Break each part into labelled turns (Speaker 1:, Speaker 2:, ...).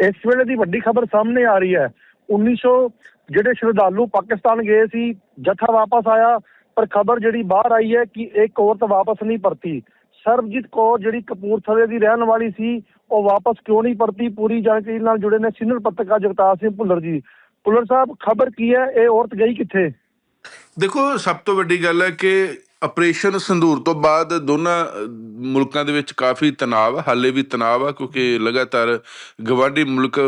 Speaker 1: ਇਸ ਵੇਲੇ ਦੀ ਵੱਡੀ ਖਬਰ ਸਾਹਮਣੇ ਆ ਰਹੀ ਹੈ। 1900 ਜਿਹੜੇ ਸ਼ਰਧਾਲੂ ਪਾਕਿਸਤਾਨ ਗਏ ਸੀ, ਜਥਾ ਵਾਪਸ ਆਇਆ, ਪਰ ਖਬਰ ਜਿਹੜੀ ਬਾਹਰ ਆਈ ਹੈ ਕਿ ਇੱਕ ਔਰਤ ਵਾਪਸ ਨਹੀਂ ਪਰਤੀ। ਸਰਬਜੀਤ ਕੌਰ ਜਿਹੜੀ ਕਪੂਰਥਲੇ ਦੀ ਰਹਿਣ ਵਾਲੀ ਸੀ, ਉਹ ਵਾਪਸ ਕਿਉਂ ਨਹੀਂ ਪਰਤੀ? ਪੂਰੀ ਜਾਣਕਾਰੀ ਨਾਲ ਜੁੜੇ ਨੇ ਸੀਨੀਅਰ ਪੱਤਰਕਾਰ ਜਗਤਾਰ ਸਿੰਘ ਭੁੱਲਰ ਜੀ। ਭੁੱਲਰ ਸਾਹਿਬ, ਖਬਰ ਕੀ ਹੈ? ਇਹ ਔਰਤ ਗਈ ਕਿੱਥੇ?
Speaker 2: ਦੇਖੋ, ਸਭ ਤੋਂ ਵੱਡੀ ਗੱਲ ਹੈ ਕਿ ਆਪਰੇਸ਼ਨ ਸੰਧੂਰ ਤੋਂ ਬਾਅਦ ਦੋਨਾਂ ਮੁਲਕਾਂ ਦੇ ਵਿੱਚ ਕਾਫੀ ਤਣਾਅ ਹਾਲੇ ਵੀ ਤਣਾਅ ਆ ਕਿਉਂਕਿ ਲਗਾਤਾਰ ਗਵਾਂਢੀ ਮੁਲਕ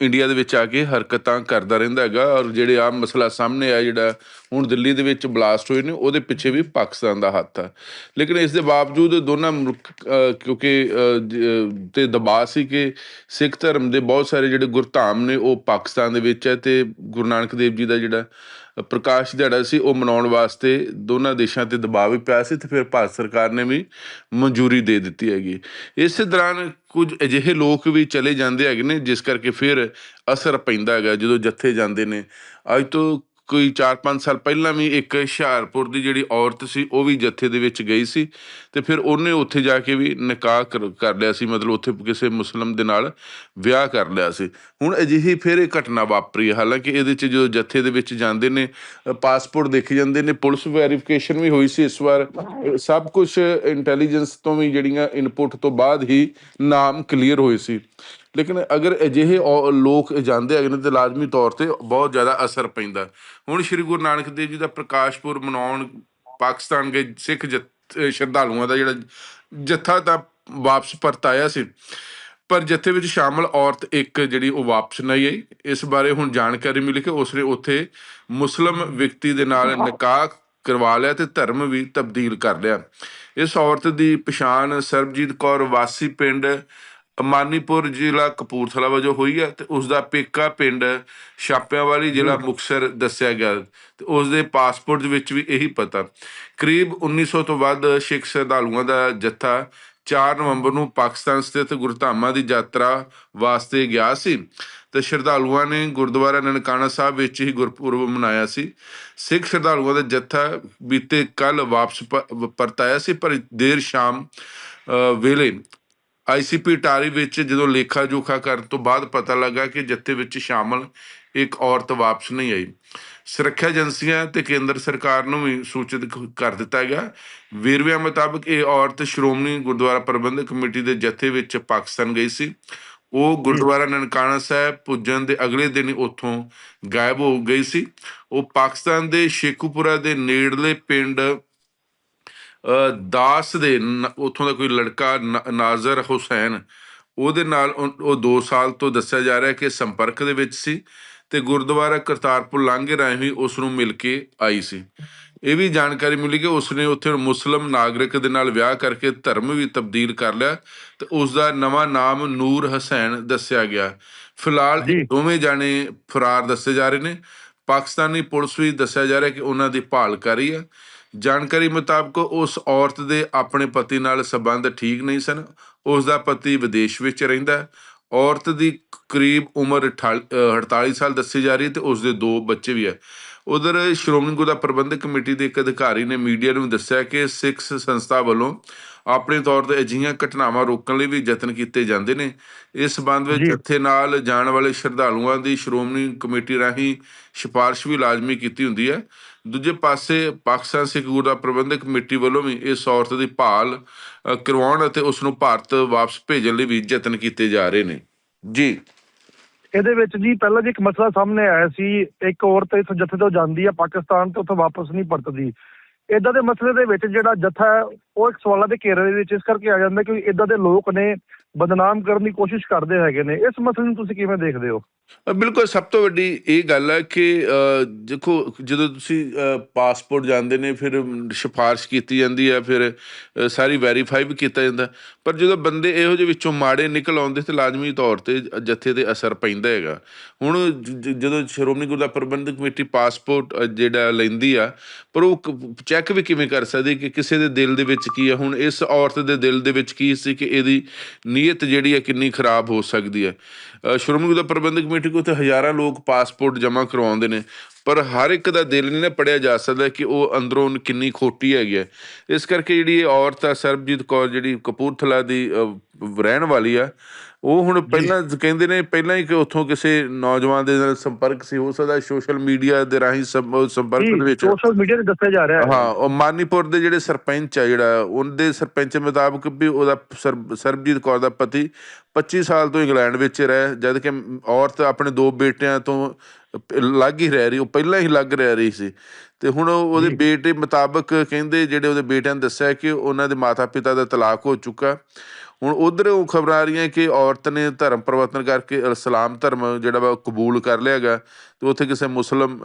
Speaker 2: ਇੰਡੀਆ ਦੇ ਵਿੱਚ ਆ ਕੇ ਹਰਕਤਾਂ ਕਰਦਾ ਰਹਿੰਦਾ ਹੈਗਾ ਔਰ ਜਿਹੜੇ ਆ ਮਸਲਾ ਸਾਹਮਣੇ ਆ ਜਿਹੜਾ ਹੁਣ ਦਿੱਲੀ ਦੇ ਵਿੱਚ ਬਲਾਸਟ ਹੋਏ ਨੇ ਉਹਦੇ ਪਿੱਛੇ ਵੀ ਪਾਕਿਸਤਾਨ ਦਾ ਹੱਥ ਆ। ਲੇਕਿਨ ਇਸ ਦੇ ਬਾਵਜੂਦ ਦੋਨਾਂ ਮੁਲਕ ਕਿਉਂਕਿ ਅਹ, ਤੇ ਦਬਾਅ ਸੀ ਕਿ ਸਿੱਖ ਧਰਮ ਦੇ ਬਹੁਤ ਸਾਰੇ ਜਿਹੜੇ ਗੁਰਧਾਮ ਨੇ ਉਹ ਪਾਕਿਸਤਾਨ ਦੇ ਵਿੱਚ ਹੈ ਤੇ ਗੁਰੂ ਨਾਨਕ ਦੇਵ ਜੀ ਦਾ ਜਿਹੜਾ ਪ੍ਰਕਾਸ਼ ਦਿਹਾੜਾ ਸੀ, ਉਹ ਮਨਾਉਣ ਵਾਸਤੇ ਦੋਨਾਂ ਦੇਸ਼ਾਂ ਤੇ ਦਬਾਅ ਵੀ ਪਿਆ ਸੀ ਤੇ ਫਿਰ ਭਾਰਤ ਸਰਕਾਰ ਨੇ ਵੀ ਮਨਜ਼ੂਰੀ ਦੇ ਦਿੱਤੀ ਹੈਗੀ। ਇਸੇ ਦੌਰਾਨ ਕੁਝ ਅਜਿਹੇ ਲੋਕ ਵੀ ਚਲੇ ਜਾਂਦੇ ਹੈਗੇ ਨੇ, ਜਿਸ ਕਰਕੇ ਫਿਰ ਅਸਰ ਪੈਂਦਾ ਹੈਗਾ ਜਦੋਂ ਜੱਥੇ ਜਾਂਦੇ ਨੇ। ਅੱਜ ਤੋਂ ਕੋਈ 4-5 ਸਾਲ ਪਹਿਲਾਂ ਵੀ ਇੱਕ ਹੁਸ਼ਿਆਰਪੁਰ ਦੀ ਜਿਹੜੀ ਔਰਤ ਸੀ, ਉਹ ਵੀ ਜੱਥੇ ਦੇ ਵਿੱਚ ਗਈ ਸੀ ਤੇ ਫਿਰ ਉਹਨੇ ਉੱਥੇ ਜਾ ਕੇ ਵੀ ਨਿਕਾਹ ਕਰ ਕਰ ਲਿਆ ਸੀ, ਮਤਲਬ ਉੱਥੇ ਕਿਸੇ ਮੁਸਲਮ ਦੇ ਨਾਲ ਵਿਆਹ ਕਰ ਲਿਆ ਸੀ। ਹੁਣ ਅਜਿਹੀ ਫਿਰ ਇਹ ਘਟਨਾ ਵਾਪਰੀ ਹੈ। ਹਾਲਾਂਕਿ ਇਹਦੇ ਚ ਜਦੋਂ ਜੱਥੇ ਦੇ ਵਿੱਚ ਜਾਂਦੇ ਨੇ ਪਾਸਪੋਰਟ ਦੇਖੇ ਜਾਂਦੇ ਨੇ, ਪੁਲਿਸ ਵੈਰੀਫਿਕੇਸ਼ਨ ਵੀ ਹੋਈ ਸੀ ਇਸ ਵਾਰ। ਸਭ ਕੁਝ ਇੰਟੈਲੀਜੈਂਸ ਤੋਂ ਵੀ ਜਿਹੜੀਆਂ ਇਨਪੁਟ ਤੋਂ ਬਾਅਦ ਹੀ ਨਾਮ ਕਲੀਅਰ ਹੋਏ ਸੀ। ਲੇਕਿਨ ਅਗਰ ਅਜਿਹੇ ਔ- ਲੋਕ ਜਾਂਦੇ ਹੈਗੇ ਨੇ ਤੇ ਲਾਜ਼ਮੀ ਤੌਰ ਤੇ ਬਹੁਤ ਜ਼ਿਆਦਾ ਅਸਰ ਪੈਂਦਾ। ਹੁਣ ਸ੍ਰੀ ਗੁਰੂ ਨਾਨਕ ਦੇਵ ਜੀ ਦਾ ਪ੍ਰਕਾਸ਼ ਪੁਰਬ ਮਨਾਉਣ ਪਾਕਿਸਤਾਨ ਗਏ, ਸਿੱਖ ਜਥ- ਸ਼ਰਧਾਲੂਆਂ ਦਾ ਜਿਹੜਾ ਜੱਥਾ ਤਾਂ ਵਾਪਸ ਪਰਤ ਆਇਆ ਸੀ। ਪਰ ਜੱਥੇ ਵਿੱਚ ਸ਼ਾਮਲ ਔਰਤ ਇੱਕ ਜਿਹੜੀ ਉਹ ਵਾਪਸ ਨਹੀਂ ਆਈ। ਇਸ ਬਾਰੇ ਹੁਣ ਜਾਣਕਾਰੀ ਮਿਲੀ ਕਿ ਉਸਨੇ ਉੱਥੇ ਮੁਸਲਮ ਵਿਅਕਤੀ ਦੇ ਨਾਲ ਨਿਕਾਹ ਕਰਵਾ ਲਿਆ ਤੇ ਧਰਮ ਵੀ ਤਬਦੀਲ ਕਰ ਲਿਆ। ਇਸ ਔਰਤ ਦੀ ਪਛਾਣ ਸਰਬਜੀਤ ਕੌਰ ਵਾਸੀ ਪਿੰਡ ਅਮਾਨੀਪੁਰ ਜ਼ਿਲ੍ਹਾ ਕਪੂਰਥਲਾ ਵਜੋਂ ਹੋਈ ਹੈ ਤੇ ਉਸ ਦਾ ਪੇਕਾ ਪਿੰਡ ਛਾਪਿਆਂ ਵਾਲੀ ਜ਼ਿਲ੍ਹਾ ਮੁਕਤਸਰ ਦੱਸਿਆ ਗਿਆ ਤੇ ਉਸ ਦੇ ਪਾਸਪੋਰਟ ਦੇ ਵਿੱਚ ਵੀ ਇਹੀ ਪਤਾ। ਕਰੀਬ 1900 ਤੋਂ ਵੱਧ ਸਿੱਖ ਸ਼ਰਧਾਲੂਆਂ ਦਾ ਜੱਥਾ 4 ਨਵੰਬਰ ਨੂੰ ਪਾਕਿਸਤਾਨ ਸਥਿਤ ਗੁਰਧਾਮਾਂ ਦੀ ਯਾਤਰਾ ਵਾਸਤੇ ਗਿਆ ਸੀ ਤੇ ਸ਼ਰਧਾਲੂਆਂ ਨੇ ਗੁਰਦੁਆਰਾ ਨਨਕਾਣਾ ਸਾਹਿਬ ਵਿੱਚ ਹੀ ਗੁਰਪੁਰਬ ਮਨਾਇਆ ਸੀ। ਸਿੱਖ ਸ਼ਰਧਾਲੂਆਂ ਦਾ ਜੱਥਾ ਬੀਤੇ ਕੱਲ ਵਾਪਸ ਪ- ਪਰਤ ਆਇਆ ਸੀ ਪਰ ਦੇਰ ਸ਼ਾਮ ਵੇਲੇ ਆਈਸੀਪੀ ਟਾਰੀ ਵਿੱਚ ਜਦੋਂ ਲੇਖਾ ਜੋਖਾ ਕਰਨ ਤੋਂ ਬਾਅਦ ਪਤਾ ਲੱਗਾ ਕਿ ਜੱਥੇ ਵਿੱਚ ਸ਼ਾਮਲ ਇੱਕ ਔਰਤ ਵਾਪਸ ਨਹੀਂ ਆਈ। ਸੁਰੱਖਿਆ ਏਜੰਸੀਆਂ ਤੇ ਕੇਂਦਰ ਸਰਕਾਰ ਨੂੰ ਵੀ ਸੂਚਿਤ ਕਰ ਦਿੱਤਾ ਗਿਆ। ਵੇਰਵਿਆਂ ਮੁਤਾਬਕ ਇਹ ਔਰਤ ਸ਼੍ਰੋਮਣੀ ਗੁਰਦੁਆਰਾ ਪ੍ਰਬੰਧਕ ਕਮੇਟੀ ਦੇ ਜੱਥੇ ਵਿੱਚ ਪਾਕਿਸਤਾਨ ਗਈ ਸੀ। ਉਹ ਗੁਰਦੁਆਰਾ ਨਨਕਾਣਾ ਸਾਹਿਬ ਪੁੱਜਣ ਦੇ ਅਗਲੇ ਦਿਨ ਹੀ ਉੱਥੋਂ ਗਾਇਬ ਹੋ ਗਈ ਸੀ। ਉਹ ਪਾਕਿਸਤਾਨ ਦੇ ਸ਼ੇਖੂਪੁਰਾ ਦੇ ਨੇੜਲੇ ਪਿੰਡ ਦਾਸ ਦੇ ਨ- ਉੱਥੋਂ ਦਾ ਕੋਈ ਲੜਕਾ ਨ- ਨਾਜ਼ਰ ਹੁਸੈਨ ਉਹਦੇ ਨਾਲ ਉਹ ਉਹ 2 ਸਾਲ ਤੋਂ ਦੱਸਿਆ ਜਾ ਰਿਹਾ ਕਿ ਸੰਪਰਕ ਦੇ ਵਿੱਚ ਸੀ ਤੇ ਗੁਰਦੁਆਰਾ ਕਰਤਾਰਪੁਰ ਲਾਂਘੇ ਰਾਹੀਂ ਹੀ ਉਸ ਨੂੰ ਮਿਲ ਕੇ ਆਈ ਸੀ। ਇਹ ਵੀ ਜਾਣਕਾਰੀ ਮਿਲੀ ਕਿ ਉਸਨੇ ਉੱਥੇ ਮੁਸਲਮ ਨਾਗਰਿਕ ਦੇ ਨਾਲ ਵਿਆਹ ਕਰਕੇ ਧਰਮ ਵੀ ਤਬਦੀਲ ਕਰ ਲਿਆ ਤੇ ਉਸ ਦਾ ਨਵਾਂ ਨਾਮ ਨੂਰ ਹਸੈਨ ਦੱਸਿਆ ਗਿਆ। ਫਿਲਹਾਲ ਦੋਵੇਂ ਜਾਣੇ ਫਰਾਰ ਦੱਸੇ ਜਾ ਰਹੇ ਨੇ। ਪਾਕਿਸਤਾਨੀ ਪੁਲਿਸ ਵੀ ਦੱਸਿਆ ਜਾ ਰਿਹਾ ਕਿ ਉਹਨਾਂ ਦੀ ਭਾਲ ਕਰ ਰਹੀ ਹੈ। ਜਾਣਕਾਰੀ ਮੁਤਾਬਕ ਉਸ ਔਰਤ ਦੇ ਆਪਣੇ ਪਤੀ ਨਾਲ ਸਬੰਧ ਠੀਕ ਨਹੀਂ ਸਨ। ਉਸ ਦਾ ਪਤੀ ਵਿਦੇਸ਼ ਵਿੱਚ ਰਹਿੰਦਾ ਔਰਤ ਦੀ ਕਰੀਬ ਉਮਰ ਅਠਾਲ- ਅਹ 48 ਸਾਲ ਦੱਸੀ ਜਾ ਰਹੀ ਹੈ ਤੇ ਉਸ ਦੇ ਦੋ ਬੱਚੇ ਵੀ ਹੈ। ਉਧਰ ਸ਼੍ਰੋਮਣੀ ਗੁਰਦੁਆਰਾ ਪ੍ਰਬੰਧਕ ਕਮੇਟੀ ਦੇ ਇੱਕ ਅਧਿਕਾਰੀ ਨੇ ਮੀਡੀਆ ਨੂੰ ਦੱਸਿਆ ਕਿ ਸਿੱਖ ਸੰਸਥਾ ਵੱਲੋਂ ਆਪਣੇ ਤੌਰ ਤੇ ਅਜਿਹੀਆਂ ਘਟਨਾਵਾਂ ਰੋਕਣ ਲਈ ਵੀ ਯਤਨ ਕੀਤੇ ਜਾਂਦੇ ਨੇ। ਇਸ ਸੰਬੰਧ ਵਿੱਚ। ਜੱਥੇ ਨਾਲ ਜਾਣ ਵਾਲੇ ਸ਼ਰਧਾਲੂਆਂ ਦੀ ਸ਼੍ਰੋਮਣੀ ਕਮੇਟੀ ਰਾਹੀਂ ਸਿਫਾਰਿਸ਼ ਵੀ ਲਾਜ਼ਮੀ ਕੀਤੀ ਹੁੰਦੀ ਹੈ। ਦੂਜੇ ਪਾਸੇ ਪਾਕਿਸਤਾਨ ਸਿੱਖ ਗੁਰਦੁਆਰਾ ਪ੍ਰਬੰਧਕ ਕਮੇਟੀ ਵੱਲੋਂ ਵੀ ਇਸ ਔਰਤ ਦੀ ਭਾਲ ਕਰਵਾਉਣ ਅਤੇ ਉਸ ਨੂੰ ਭਾਰਤ ਵਾਪਸ ਭੇਜਣ ਲਈ ਵੀ ਯਤਨ ਕੀਤੇ ਜਾ ਰਹੇ ਨੇ। ਜੀ।
Speaker 1: ਇਹਦੇ ਵਿੱਚ ਜੀ ਪਹਿਲਾਂ ਜੀ ਇੱਕ ਮਸਲਾ ਸਾਹਮਣੇ ਆਇਆ ਸੀ, ਇੱਕ ਔਰਤ ਇਸ ਜੱਥੇ ਤੋਂ ਜਾਂਦੀ ਹੈ ਪਾਕਿਸਤਾਨ ਤੇ ਉੱਥੇ ਵਾਪਸ ਨਹੀਂ ਪਰਤਦੀ। ਇਦਾਂ ਦੇ ਮਸਲੇ ਦੇ ਵਿੱਚ ਜਿਹੜਾ ਜੱਥਾ ਹੈ, ਉਹ ਇੱਕ ਸਵਾਲਾਂ ਦੇ ਘੇਰੇ ਦੇ ਵਿੱਚ ਇਸ ਕਰਕੇ ਆ ਜਾਂਦਾ ਕਿ ਇਦਾਂ ਦੇ ਲੋਕ ਨੇ ਬਦਨਾਮ ਕਰਨ ਦੀ ਕੋਸ਼ਿਸ਼ ਕਰਦੇ ਹੈਗੇ ਨੇ। ਇਸ ਮਸਲੇ ਨੂੰ ਤੁਸੀਂ ਕਿਵੇਂ ਦੇਖਦੇ ਹੋ?
Speaker 2: ਬਿਲਕੁਲ ਸਭ ਤੋਂ ਵੱਡੀ ਇਹ ਗੱਲ ਹੈ ਕਿ ਅ, ਦੇਖੋ ਜਦੋਂ ਤੁਸੀਂ ਅ, ਪਾਸਪੋਰਟ ਜਾਂਦੇ ਨੇ ਫਿਰ ਸਿਫਾਰਿਸ਼ ਕੀਤੀ ਜਾਂਦੀ ਹੈ ਫਿਰ ਅ, ਸਾਰੀ ਵੈਰੀਫਾਈ ਵੀ ਕੀਤਾ ਜਾਂਦਾ। ਪਰ ਜਦੋਂ ਬੰਦੇ ਇਹੋ ਜਿਹੇ ਵਿੱਚੋਂ ਮਾੜੇ ਨਿਕਲ ਆਉਂਦੇ ਤੇ ਲਾਜ਼ਮੀ ਤੌਰ ਤੇ ਜੱਥੇ ਤੇ ਅਸਰ ਪੈਂਦਾ ਹੈਗਾ। ਹੁਣ ਜ- ਜ- ਜਦੋਂ ਸ਼੍ਰੋਮਣੀ ਗੁਰਦੁਆਰਾ ਪ੍ਰਬੰਧਕ ਕਮੇਟੀ ਪਾਸਪੋਰਟ ਅ, ਜਿਹੜਾ ਲੈਂਦੀ ਆ ਪਰ ਉਹ ਚੈੱਕ ਵੀ ਕਿਵੇਂ ਕਰ ਸਕਦੀ ਕਿ ਕਿਸੇ ਦੇ ਦਿਲ ਦੇ ਵਿੱਚ ਕੀ ਆ? ਹੁਣ ਇਸ ਔਰਤ ਦੇ ਦਿਲ ਦੇ ਵਿੱਚ ਕੀ ਸੀ ਕਿ ਇਹਦੀ ਨੀਅਤ ਜਿਹੜੀ ਹੈ ਕਿੰਨੀ ਖਰਾਬ ਹੋ ਸਕਦੀ ਹੈ? ਅ, ਸ਼੍ਰੋਮਣੀ ਗੁਰਦੁਆਰਾ ਪ੍ਰਬੰਧਕ ਕਮੇਟੀ ਕੋਲ ਤੇ ਹਜ਼ਾਰਾਂ ਲੋਕ ਪਾਸਪੋਰਟ ਜਮ੍ਹਾਂ ਕਰਵਾਉਂਦੇ ਨੇ, ਪਰ ਹਰ ਇੱਕ ਦਾ ਦਿਲ ਨਹੀਂ ਨਾ ਪੜਿਆ ਜਾ ਸਕਦਾ ਕਿ ਉਹ ਅੰਦਰੋਂ ਕਿੰਨੀ ਖੋਟੀ ਹੈਗੀ ਹੈ। ਇਸ ਕਰਕੇ ਜਿਹੜੀ ਇਹ ਔਰਤ ਆ, ਸਰਬਜੀਤ ਕੌਰ, ਜਿਹੜੀ ਕਪੂਰਥਲਾ ਦੀ ਰਹਿਣ ਵਾਲੀ ਆ ਉਹ ਹੁਣ ਪਹਿਲਾਂ ਕਹਿੰਦੇ ਨੇ ਪਹਿਲਾਂ ਹੀ ਕਿ ਉੱਥੋਂ ਕਿਸੇ ਨੌਜਵਾਨ ਦੇ ਨਾਲ ਸੰਪਰਕ ਸੀ ਹੋ ਸਕਦਾ ਸੋਸ਼ਲ ਮੀਡੀਆ ਦੇ ਰਾਹੀਂ ਸੰਪਰਕ ਦੇ ਵਿੱਚ।
Speaker 1: ਸੋਸ਼ਲ ਮੀਡੀਆ ਤੇ ਦੱਸਿਆ ਜਾ ਰਿਹਾ ਹੈ।
Speaker 2: ਹਾਂ ਉਹ ਮਾਨੀਪੁਰ ਦੇ ਜਿਹੜੇ ਸਰਪੰਚ ਆ ਜਿਹੜਾ ਉਹਦੇ ਸਰਪੰਚ ਮੁਤਾਬਕ ਵੀ ਉਹਦਾ ਸਰ- ਸਰਬਜੀਤ ਕੌਰ ਦਾ ਪਤੀ 25 ਸਾਲ ਤੋਂ ਇੰਗਲੈਂਡ ਵਿੱਚ ਰਹਿ ਜਦ ਕਿ ਔਰਤ ਆਪਣੇ ਦੋ ਬੇਟਿਆਂ ਤੋਂ ਲੱਗ ਹੀ ਰਹਿ ਰਹੀ ਉਹ ਪਹਿਲਾਂ ਹੀ ਲੱਗ ਰਹਿ ਰਹੀ ਸੀ। ਤੇ ਹੁਣ ਉਹ- ਉਹਦੇ ਬੇਟੇ ਮੁਤਾਬਕ ਕਹਿੰਦੇ ਜਿਹੜੇ ਉਹਦੇ ਬੇਟਿਆਂ ਨੇ ਦੱਸਿਆ ਕਿ ਉਹਨਾਂ ਦੇ ਮਾਤਾ-ਪਿਤਾ ਦਾ ਤਲਾਕ ਹੋ ਚੁੱਕਾ। ਹੁਣ ਉਧਰ ਉਹ ਖਬਰਾਂ ਆ ਰਹੀਆਂ ਕਿ ਔਰਤ ਨੇ ਧਰਮ ਪਰਿਵਰਤਨ ਕਰਕੇ ਇਸਲਾਮ ਧਰਮ ਜਿਹੜਾ ਵਾ ਉਹ ਕਬੂਲ ਕਰ ਲਿਆਗਾ ਤੇ ਉੱਥੇ ਕਿਸੇ ਮੁਸਲਮ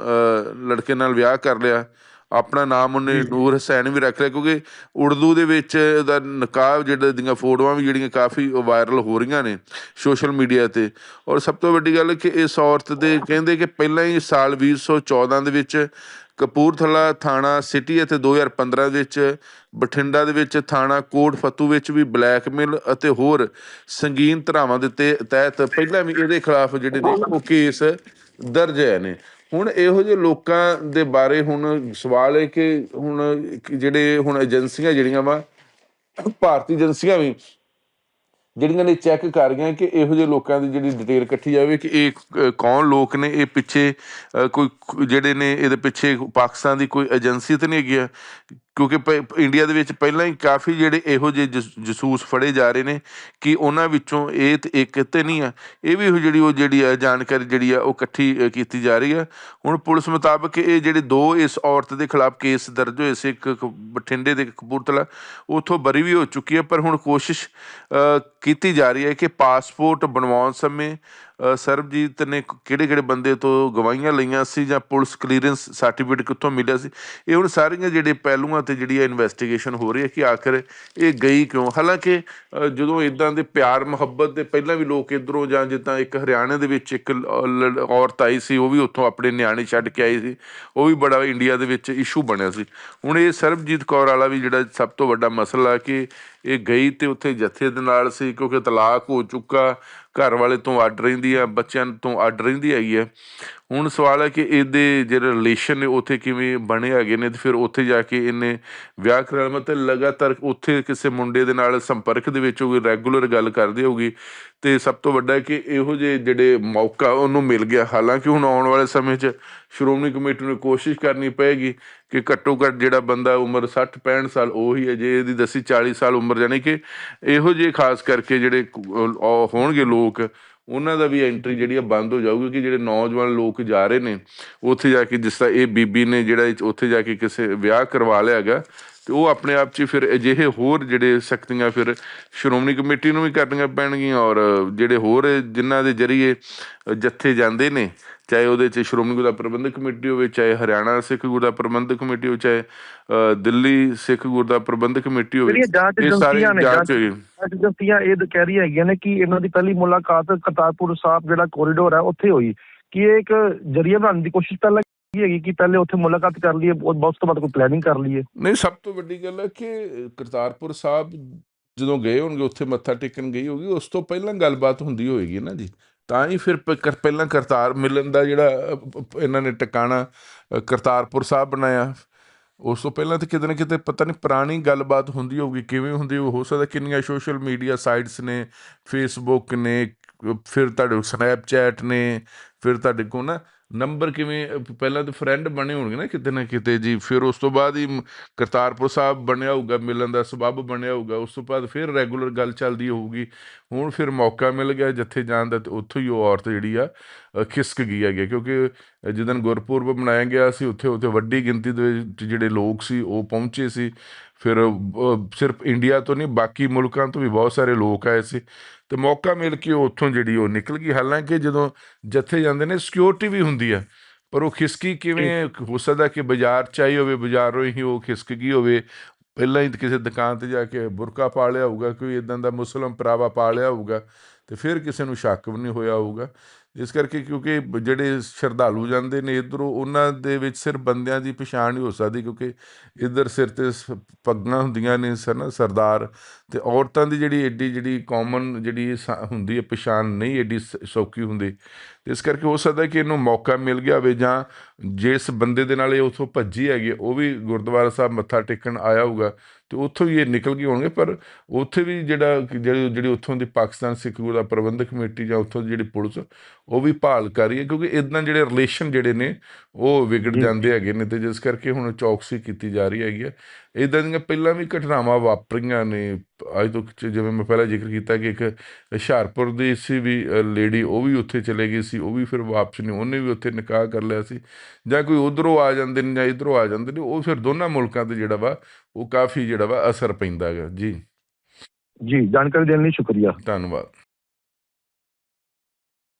Speaker 2: ਲੜਕੇ ਨਾਲ ਵਿਆਹ ਕਰ ਲਿਆ। ਆਪਣਾ ਨਾਮ ਉਹਨੇ ਨੂਰ ਹੁਸੈਨ ਵੀ ਰੱਖ ਲਿਆ ਕਿਉਂਕਿ ਉਰਦੂ ਦੇ ਵਿੱਚ ਇਹਦਾ ਨਕਾਬ ਜਿਹੜਾ ਦੀਆਂ ਫੋਟੋਆਂ ਵੀ ਜਿਹੜੀਆਂ ਕਾਫੀ ਵਾਇਰਲ ਹੋ ਰਹੀਆਂ ਨੇ ਸੋਸ਼ਲ ਮੀਡੀਆ ਤੇ। ਔਰ ਸਭ ਤੋਂ ਵੱਡੀ ਗੱਲ ਕਿ ਇਸ ਔਰਤ ਦੇ ਕਹਿੰਦੇ ਕਿ ਪਹਿਲਾਂ ਹੀ ਸਾਲ 2014 ਦੇ ਵਿੱਚ ਕਪੂਰਥਲਾ ਥਾਣਾ ਸਿਟੀ ਅਤੇ 2015 ਵਿੱਚ, ਬਠਿੰਡਾ ਦੇ ਵਿੱਚ ਥਾਣਾ ਕੋਟ ਫਤੂ ਵਿੱਚ ਵੀ ਬਲੈਕਮੇਲ ਅਤੇ ਹੋਰ ਸੰਗੀਨ ਧਾਰਾਵਾਂ ਦੇ ਤੇ- ਤਹਿਤ ਪਹਿਲਾਂ ਵੀ ਇਹਦੇ ਖਿਲਾਫ ਜਿਹੜੇ ਨੇ ਉਹ ਕੇਸ ਦਰਜ ਹੈ ਨੇ। ਹੁਣ ਇਹੋ ਜਿਹੇ ਲੋਕਾਂ ਦੇ ਬਾਰੇ ਹੁਣ ਸਵਾਲ ਹੈ ਕਿ ਹੁਣ ਜਿਹੜੇ ਹੁਣ ਏਜੰਸੀਆਂ ਜਿਹੜੀਆਂ ਵਾ, ਭਾਰਤੀ ਏਜੰਸੀਆਂ ਵੀ ਜਿਹੜੀਆਂ ਨੇ ਚੈੱਕ ਕਰ ਰਹੀਆਂ ਕਿ ਇਹੋ ਜਿਹੇ ਲੋਕਾਂ ਦੀ ਜਿਹੜੀ ਡਿਟੇਲ ਇਕੱਠੀ ਜਾਵੇ ਕਿ ਇਹ ਕੌਣ ਲੋਕ ਨੇ? ਇਹ ਪਿੱਛੇ ਕੋਈ ਜਿਹੜੇ ਨੇ ਇਹਦੇ ਪਿੱਛੇ ਪਾਕਿਸਤਾਨ ਦੀ ਕੋਈ ਏਜੰਸੀ ਤਾਂ ਨਹੀਂ ਹੈਗੀ ਆ? ਕਿਉਂਕਿ ਪ- ਇੰਡੀਆ ਦੇ ਵਿੱਚ ਪਹਿਲਾਂ ਹੀ ਕਾਫੀ ਜਿਹੜੇ ਇਹੋ ਜਿਹੇ ਜਸ- ਜਸੂਸ ਫੜੇ ਜਾ ਰਹੇ ਨੇ ਕਿ ਉਹਨਾਂ ਵਿੱਚੋਂ ਇਹ ਤੇ ਇੱਕ ਤੇ ਨਹੀਂ ਆ। ਇਹ ਵੀ ਉਹ ਜਿਹੜੀ ਉਹ ਜਿਹੜੀ ਆ ਜਾਣਕਾਰੀ ਜਿਹੜੀ ਆ ਉਹ ਇਕੱਠੀ ਕੀਤੀ ਜਾ ਰਹੀ ਆ। ਹੁਣ ਪੁਲਿਸ ਮੁਤਾਬਕ ਇਹ ਜਿਹੜੇ ਦੋ ਇਸ ਔਰਤ ਦੇ ਖਿਲਾਫ ਕੇਸ ਦਰਜ ਹੋਏ ਸੀ, ਇੱਕ ਕ- ਬਠਿੰਡੇ ਦੇ ਇੱਕ ਕਪੂਰਥਲਾ, ਉਥੋਂ ਬਰੀ ਵੀ ਹੋ ਚੁੱਕੀ ਹੈ ਪਰ ਹੁਣ ਕੋਸ਼ਿਸ਼ ਕੀਤੀ ਜਾ ਰਹੀ ਹੈ ਕਿ ਪਾਸਪੋਰਟ ਬਣਵਾਉਣ ਸਮੇਂ ਸਰਬਜੀਤ ਨੇ ਕਿਹੜੇ ਕਿਹੜੇ ਬੰਦੇ ਤੋਂ ਗਵਾਹੀਆਂ ਲਈਆਂ ਸੀ ਜਾਂ ਪੁਲਿਸ ਕਲੀਅਰੈਂਸ ਸਰਟੀਫਿਕੇਟ ਕਿੱਥੋਂ ਮਿਲਿਆ ਸੀ? ਇਹ ਹੁਣ ਸਾਰੀਆਂ ਜਿਹੜੇ ਪਹਿਲੂਆਂ ਤੇ ਜਿਹੜੀ ਇਨਵੈਸਟੀਗੇਸ਼ਨ ਹੋ ਰਹੀ ਹੈ ਕਿ ਆਖਰ ਇਹ ਗਈ ਕਿਉਂ? ਹਾਲਾਂਕਿ ਜਦੋਂ ਇਦਾਂ ਦੇ ਪਿਆਰ, ਮੁਹੱਬਤ ਦੇ ਪਹਿਲਾਂ ਵੀ ਲੋਕ ਇਧਰੋਂ ਜਾਂ ਜਿੱਦਾਂ ਇੱਕ ਹਰਿਆਣਾ ਦੇ ਵਿੱਚ ਇੱਕ ਲ- ਔਰਤ ਆਈ ਸੀ, ਉਹ ਵੀ ਉੱਥੋਂ ਆਪਣੇ ਨਿਆਣੇ ਛੱਡ ਕੇ ਆਈ ਸੀ, ਉਹ ਵੀ ਬੜਾ ਇੰਡੀਆ ਦੇ ਵਿੱਚ ਇਸ਼ੂ ਬਣਿਆ ਸੀ। ਹੁਣ ਇਹ ਸਰਬਜੀਤ ਕੌਰ ਵਾਲਾ ਵੀ ਜਿਹੜਾ ਸਭ ਤੋਂ ਵੱਡਾ ਮਸਲਾ ਕਿ ਇਹ ਗਈ ਤੇ ਉੱਥੇ ਜੱਥੇ ਦੇ ਨਾਲ ਸੀ, ਕਿਉਂਕਿ ਤਲਾਕ ਹੋ ਚੁੱਕਾ, ਘਰ ਵਾਲੇ ਤੋਂ ਅੱਡ ਰਹਿੰਦੀ ਆ, ਬੱਚਿਆਂ ਤੋਂ ਅੱਡ ਰਹਿੰਦੀ ਹੈਗੀ ਹੈ ਹੁਣ ਸਵਾਲ ਹੈ ਕਿ ਇਹਦੇ ਜਿਹੜੇ ਰਿਲੇਸ਼ਨ ਨੇ ਉੱਥੇ ਕਿਵੇਂ ਬਣੇ ਹੈਗੇ ਨੇ ਤੇ ਫਿਰ ਉੱਥੇ ਜਾ ਕੇ ਇਹਨੇ ਵਿਆਹ ਕਰਾਉਣਾ ਮਤਲਬ ਲਗਾਤਾਰ ਉੱਥੇ ਕਿਸੇ ਮੁੰਡੇ ਦੇ ਨਾਲ ਸੰਪਰਕ ਦੇ ਵਿੱਚ ਹੋਊਗੀ ਰੈਗੂਲਰ ਗੱਲ ਕਰਦੀ ਹੋਊਗੀ ਤੇ ਸਭ ਤੋਂ ਵੱਡਾ ਕਿ ਇਹੋ ਜਿਹੇ ਜਿਹੜੇ ਮੌਕਾ ਉਹਨੂੰ ਮਿਲ ਗਿਆ। ਹਾਲਾਂਕਿ ਹੁਣ ਆਉਣ ਵਾਲੇ ਸਮੇਂ 'ਚ ਸ਼੍ਰੋਮਣੀ ਕਮੇਟੀ ਨੂੰ ਕੋਸ਼ਿਸ਼ ਕਰਨੀ ਪਏਗੀ ਕਿ ਘੱਟੋ ਘੱਟ ਜਿਹੜਾ ਬੰਦਾ ਉਮਰ 60 65 ਸਾਲ ਉਹੀ ਹੈ, ਜੇ ਇਹਦੀ ਦੱਸੀ 40 ਸਾਲ ਉਮਰ ਜਾਨੀ ਕਿ ਇਹੋ ਜਿਹੇ ਖਾਸ ਕਰਕੇ ਜਿਹੜੇ ਹੋਣਗੇ ਲੋਕ ਉਹਨਾਂ ਦਾ ਵੀ ਐਂਟਰੀ ਜਿਹੜੀ ਆ ਬੰਦ ਹੋ ਜਾਊਗੀ ਕਿ ਜਿਹੜੇ ਨੌਜਵਾਨ ਲੋਕ ਜਾ ਰਹੇ ਨੇ, ਉੱਥੇ ਜਾ ਕੇ ਜਿਸ ਤਰ੍ਹਾਂ ਇਹ ਬੀਬੀ ਨੇ ਜਿਹੜਾ ਉੱਥੇ ਜਾ ਕੇ ਕਿਸੇ ਵਿਆਹ ਕਰਵਾ ਲਿਆ ਹੈਗਾ ਤੇ ਉਹ ਆਪਣੇ ਆਪ 'ਚ ਫਿਰ ਅਜਿਹੇ ਹੋਰ ਜਿਹੜੇ ਸ਼ਕਤੀਆਂ ਫਿਰ ਸ਼੍ਰੋਮਣੀ ਕਮੇਟੀ ਨੂੰ ਵੀ ਕਰਨੀਆਂ ਪੈਣਗੀਆਂ ਔਰ ਜਿਹੜੇ ਹੋਰ ਜਿਨ੍ਹਾਂ ਦੇ ਜਰੀਏ ਜੱਥੇ ਜਾਂਦੇ ਨੇ ਚਾਹੇ ਉਹਦੇ 'ਚ ਸ਼੍ਰੋਮਣੀ ਗੁਰਦੁਆਰਾ ਪ੍ਰਬੰਧਕ ਕਮੇਟੀ ਹੋਵੇ ਚਾਹੇ ਹਰਿਆਣਾ ਸਿੱਖ ਗੁਰਦੁਆਰਾ ਪ੍ਰਬੰਧਕ ਕਮੇਟੀ ਹੋਵੇ ਚਾਹੇ ਦਿੱਲੀ ਸਿੱਖ ਗੁਰਦੁਆਰਾ ਪ੍ਰਬੰਧਕ ਕਮੇਟੀ ਹੋਵੇ ਇਹ ਸਾਰੀ ਜਾਂਚ ਹੋਈ।
Speaker 1: ਏਜੰਸੀਆਂ ਇਹ ਕਹਿ ਰਹੀਆਂ ਹੈਗੀਆਂ ਨੇ ਕਿ ਇਹਨਾਂ ਦੀ ਪਹਿਲੀ ਮੁਲਾਕਾਤ ਕਰਤਾਰਪੁਰ ਸਾਹਿਬ ਜਿਹੜਾ ਕੋਰੀਡੋਰ ਹੈ ਉੱਥੇ ਹੋਈ। ਕਿ ਇਹ ਇੱਕ ਜਰੀਆ ਬਣਾਉਣ ਦੀ ਕੋਸ਼ਿਸ਼ ਪਹਿਲਾਂ ਕੀ ਹੈਗੀ ਕਿ ਪਹਿਲੇ ਉੱਥੇ ਮੁਲਾਕਾਤ ਕਰ ਲਈਏ ਬਹੁਤ ਬਹੁਤ ਤੋਂ ਬਾਅਦ ਕੋਈ ਪਲੈਨਿੰਗ ਕਰ ਲਈਏ।
Speaker 2: ਨਹੀਂ, ਸਭ ਤੋਂ ਵੱਡੀ ਗੱਲ ਹੈ ਕਿ ਕਰਤਾਰਪੁਰ ਸਾਹਿਬ ਜਦੋਂ ਗਏ ਹੋਣਗੇ, ਉੱਥੇ ਮੱਥਾ ਟੇਕਣ ਗਈ ਹੋਗੀ ਉਸ ਤੋਂ ਪਹਿਲਾਂ ਗੱਲਬਾਤ ਹੁੰਦੀ ਹੋਏਗੀ ਨਾ ਜੀ। ਤਾਂ ਹੀ ਫਿਰ ਪਹਿਲਾਂ ਕਰਤਾਰ ਮਿਲਣ ਦਾ ਜਿਹੜਾ ਇਹਨਾਂ ਨੇ ਟਿਕਾਣਾ ਕਰਤਾਰਪੁਰ ਸਾਹਿਬ ਬਣਾਇਆ। ਉਸ ਤੋਂ ਪਹਿਲਾਂ ਤਾਂ ਕਿਤੇ ਨਾ ਕਿਤੇ ਪਤਾ ਨਹੀਂ ਪੁਰਾਣੀ ਗੱਲਬਾਤ ਹੁੰਦੀ ਹੋਊਗੀ, ਕਿਵੇਂ ਹੁੰਦੀ ਹੋ ਸਕਦਾ ਕਿੰਨੀਆਂ ਸੋਸ਼ਲ ਮੀਡੀਆ ਸਾਈਟਸ ਨੇ ਫੇਸਬੁੱਕ ਨੇ ਫਿਰ ਤੁਹਾਡੇ ਸਨੈਪਚੈਟ ਨੇ, ਫਿਰ ਤੁਹਾਡੇ ਕੋਲ ਨਾ ਨੰਬਰ ਕਿਵੇਂ, ਪਹਿਲਾਂ ਤਾਂ ਫਰੈਂਡ ਬਣੇ ਹੋਣਗੇ ਨਾ ਕਿਤੇ ਨਾ ਕਿਤੇ ਜੀ, ਫਿਰ ਉਸ ਤੋਂ ਬਾਅਦ ਹੀ ਕਰਤਾਰਪੁਰ ਸਾਹਿਬ ਬਣਿਆ ਹੋਊਗਾ, ਮਿਲਣ ਦਾ ਸਬੱਬ ਬਣਿਆ ਹੋਊਗਾ, ਉਸ ਤੋਂ ਬਾਅਦ ਫਿਰ ਰੈਗੂਲਰ ਗੱਲ ਚੱਲਦੀ ਹੋਊਗੀ। ਹੁਣ ਫਿਰ ਮੌਕਾ ਮਿਲ ਗਿਆ ਜਿੱਥੇ ਜਾਣ ਦਾ ਉੱਥੋਂ ਹੀ ਉਹ ਔਰਤ ਜਿਹੜੀ ਆ ਖਿਸਕ ਗਈ ਹੈਗੀ ਕਿਉਂਕਿ ਜਿੱਦਣ ਗੁਰਪੁਰਬ ਮਨਾਇਆ ਗਿਆ ਸੀ ਉੱਥੇ ਉੱਥੇ ਵੱਡੀ ਗਿਣਤੀ ਦੇ ਵਿੱਚ ਜਿਹੜੇ ਲੋਕ ਸੀ ਉਹ ਪਹੁੰਚੇ ਸੀ। ਫਿਰ ਸਿਰਫ ਇੰਡੀਆ ਤੋਂ ਨਹੀਂ ਬਾਕੀ ਮੁਲਕਾਂ ਤੋਂ ਵੀ ਬਹੁਤ ਸਾਰੇ ਲੋਕ ਆਏ ਸੀ। ਤੇ ਮੌਕਾ ਮਿਲ ਕੇ ਉਹ ਉੱਥੋਂ ਜਿਹੜੀ ਉਹ ਨਿਕਲ ਗਈ। ਹਾਲਾਂਕਿ ਜਦੋਂ ਜੱਥੇ ਜਾਂਦੇ ਨੇ ਸਿਕਿਉਰਿਟੀ ਵੀ ਹੁੰਦੀ ਆ ਪਰ ਉਹ ਖਿਸਕੀ ਕਿਵੇਂ ਹੋ ਸਕਦਾ ਕਿ ਬਾਜ਼ਾਰ ਚ ਆਈ ਹੋਵੇ ਬਾਜ਼ਾਰੋਂ ਹੀ ਉਹ ਖਿਸਕ ਗਈ ਹੋਵੇ। ਪਹਿਲਾਂ ਹੀ ਕਿਸੇ ਦੁਕਾਨ ਤੇ ਜਾ ਕੇ ਬੁਰਕਾ ਪਾ ਲਿਆ ਹੋਊਗਾ ਕੋਈ ਇਦਾਂ ਦਾ ਮੁਸਲਮ ਪਰਾਵਾ ਪਾ ਲਿਆ ਹੋਊਗਾ ਤੇ ਫਿਰ ਕਿਸੇ ਨੂੰ ਸ਼ੱਕ ਵੀ ਨਹੀਂ ਹੋਇਆ ਹੋਊਗਾ। ਇਸ ਕਰਕੇ ਕਿਉਂਕਿ ਜਿਹੜੇ ਸ਼ਰਧਾਲੂ ਜਾਂਦੇ ਨੇ ਇਧਰੋਂ, ਉਹਨਾਂ ਦੇ ਵਿੱਚ ਸਿਰਫ ਬੰਦਿਆਂ ਦੀ ਪਛਾਣ ਹੀ ਹੋ ਸਕਦੀ, ਕਿਉਂਕਿ ਇਧਰ ਸਿਰ ਤੇ ਸ- ਪੱਗਾਂ ਹੁੰਦੀਆਂ ਨੇ ਸਨ ਸਰਦਾਰ ਤੇ ਔਰਤਾਂ ਦੀ ਜਿਹੜੀ ਐਡੀ ਜਿਹੜੀ ਕਾਮਨ ਜਿਹੜੀ ਸ- ਹੁੰਦੀ ਹੈ, ਪਛਾਣ ਨਹੀਂ ਐਡੀ ਸ- ਸੌਖੀ ਹੁੰਦੀ। ਇਸ ਕਰਕੇ ਹੋ ਸਕਦਾ ਕਿ ਇਹਨੂੰ ਮੌਕਾ ਮਿਲ ਗਿਆ ਹੋਵੇ ਜਾਂ ਜਿਸ ਬੰਦੇ ਦੇ ਨਾਲ ਇਹ ਉਥੋਂ ਭੱਜੀ ਹੈਗੀ ਉਹ ਵੀ ਗੁਰਦੁਆਰਾ ਸਾਹਿਬ ਮੱਥਾ ਟੇਕਣ ਆਇਆ ਹੋਊਗਾ ਤੇ ਉੱਥੋਂ ਵੀ ਇਹ ਨਿਕਲ ਕੇ ਆਉਣਗੇ ਪਰ ਉੱਥੇ ਵੀ ਜਿਹੜਾ ਜਿਹੜੀ ਜਿਹੜੀ ਉੱਥੋਂ ਦੀ ਪਾਕਿਸਤਾਨ ਸਿੱਖ ਗੁਰਦੁਆਰਾ ਪ੍ਰਬੰਧਕ ਕਮੇਟੀ ਜਾਂ ਉੱਥੋਂ ਦੀ ਜਿਹੜੀ ਪੁਲਿਸ ਉਹ ਵੀ ਭਾਲ ਕਰ ਰਹੀ ਹੈ ਕਿਉਂਕਿ ਇਦਾਂ ਜਿਹੜੇ ਰਿਲੇਸ਼ਨ ਜਿਹੜੇ ਨੇ ਉਹ ਵਿਗੜ। ਜਾਂਦੇ ਹੈਗੇ ਨੇ ਤੇ ਜਿਸ ਕਰਕੇ ਹੁਣ ਚੌਕਸੀ ਕੀਤੀ ਜਾ ਰਹੀ ਹੈਗੀ ਹੈ ਇਦਾਂ ਦੀਆਂ ਪਹਿਲਾਂ ਵੀ ਘਟਨਾਵਾਂ ਵਾਪਰੀਆਂ ਨੇ। ਅੱਜ ਤੋਂ ਜਿਵੇਂ ਮੈਂ ਪਹਿਲਾਂ ਜ਼ਿਕਰ ਕੀਤਾ ਕਿ ਇੱਕ ਹੁਸ਼ਿਆਰਪੁਰ ਦੀ ਸੀ ਵੀ ਲੇਡੀ ਉਹ ਵੀ ਉੱਥੇ ਚਲੇ ਗਈ ਸੀ ਉਹ ਵੀ ਫਿਰ ਵਾਪਸ ਨਹੀਂ ਉਹਨੇ ਵੀ ਉੱਥੇ ਨਿਕਾਹ ਕਰ ਲਿਆ ਸੀ। ਜਾਂ ਕੋਈ ਉਧਰੋਂ ਆ ਜਾਂਦੇ ਨੇ ਜਾਂ ਇਧਰੋਂ ਆ ਜਾਂਦੇ ਨੇ ਉਹ ਫਿਰ ਦੋਨਾਂ ਮੁਲਕਾਂ ਤੇ ਜਿਹੜਾ ਵਾ ਉਹ ਕਾਫੀ ਜਿਹੜਾ ਵਾ ਅਸਰ ਪੈਂਦਾ ਹੈਗਾ। ਜੀ।
Speaker 1: ਜੀ ਜਾਣਕਾਰੀ ਦੇਣ ਲਈ ਸ਼ੁਕਰੀਆ।
Speaker 2: ਧੰਨਵਾਦ।